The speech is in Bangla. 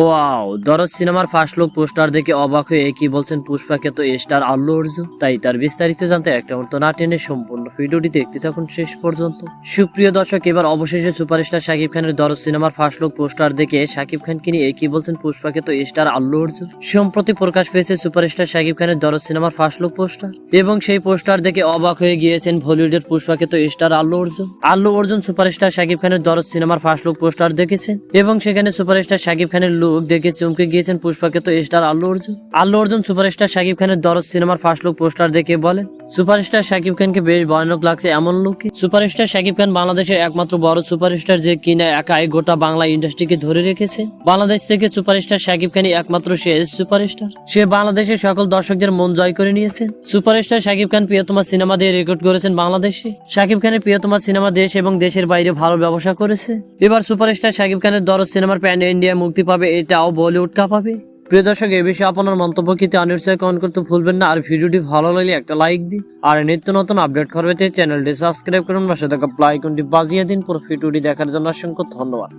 ওয়াও, দরদ সিনেমার ফার্স্ট লুক পোস্টার দেখে অবাক হয়ে কি বলছেন পুষ্পাকে তো স্টার আল্লু অর্জুন। তাই তার বিস্তারিত জানতে একটা মতো না টেনে সম্পূর্ণ ভিডিওটি দেখতে থাকুন শেষ পর্যন্ত। সুপ্রিয় দর্শক, এবার অবশেষে সুপারস্টার শাকিব খানের দরদ সিনেমার ফার্স্ট লুক পোস্টার দেখে শাকিব খানকে নিয়ে কি বলছেন পুষ্পাকে তো স্টার আল্লু অর্জুন? সম্প্রতি প্রকাশ পেয়েছে সুপারস্টার শাকিব খানের দরদ সিনেমার ফার্স্ট লুক পোস্টার। এবং সেই পোস্টার দেখে অবাক হয়ে গিয়েছেন বলিউডের পুষ্পাকে তো স্টার আল্লু অর্জুন। আল্লু অর্জুন সুপারস্টার শাকিব খানের দরদ সিনেমার ফার্স্ট লুক পোস্টার দেখেছেন এবং সেখানে সুপারস্টার শাকিব খানের লুক দেখে চমকে গিয়েছেন পুষ্পাকে তো স্টার আল্লু অর্জুন। আল্লু অর্জুন সুপারস্টার শাকিব খানের দরদ সিনেমার ফার্স্ট লুক পোস্টার দেখে বলেন, সুপারস্টার শাকিব খানকে বেশ ভয়ানক লাগছে এমন লুকে। সুপারস্টার শাকিব খান বাংলাদেশের একমাত্র বড় সুপারস্টার যে কিনা একাই গোটা বাংলা ইন্ডাস্ট্রিকে ধরে রেখেছে। বাংলাদেশ থেকে সুপারস্টার শাকিব খানই একমাত্র শেষ সুপারস্টার। সে বাংলাদেশের সকল দর্শকদের মন জয় করে নিয়েছেন। সুপারস্টার শাকিব খান প্রিয়তমা সিনেমা দিয়ে রেকর্ড করেছেন বাংলাদেশে। শাকিব খানের প্রিয়তমা সিনেমা দেশ এবং দেশের বাইরে ভালো ব্যবসা করেছে। এবার সুপারস্টার শাকিব খানের দরজ সিনেমার প্যান ইন্ডিয়া মুক্তি পাবে এটাও বলিউড কাঁপাবে। প্রিয় দর্শক, এ বিষয়ে আপনার মন্তব্য কি অনিশ্চয় কমেন্ট করতে ভুলবেন না। আর ভিডিওটি ভালো লাগলে একটা লাইক দিন। আর নিত্য নতুন আপডেট করবে চ্যানেলটি সাবস্ক্রাইব করুন। বাসা থাকা প্লাইকনটি বাজিয়ে দিন। পুরো ভিডিওটি দেখার জন্য অসংখ্য ধন্যবাদ।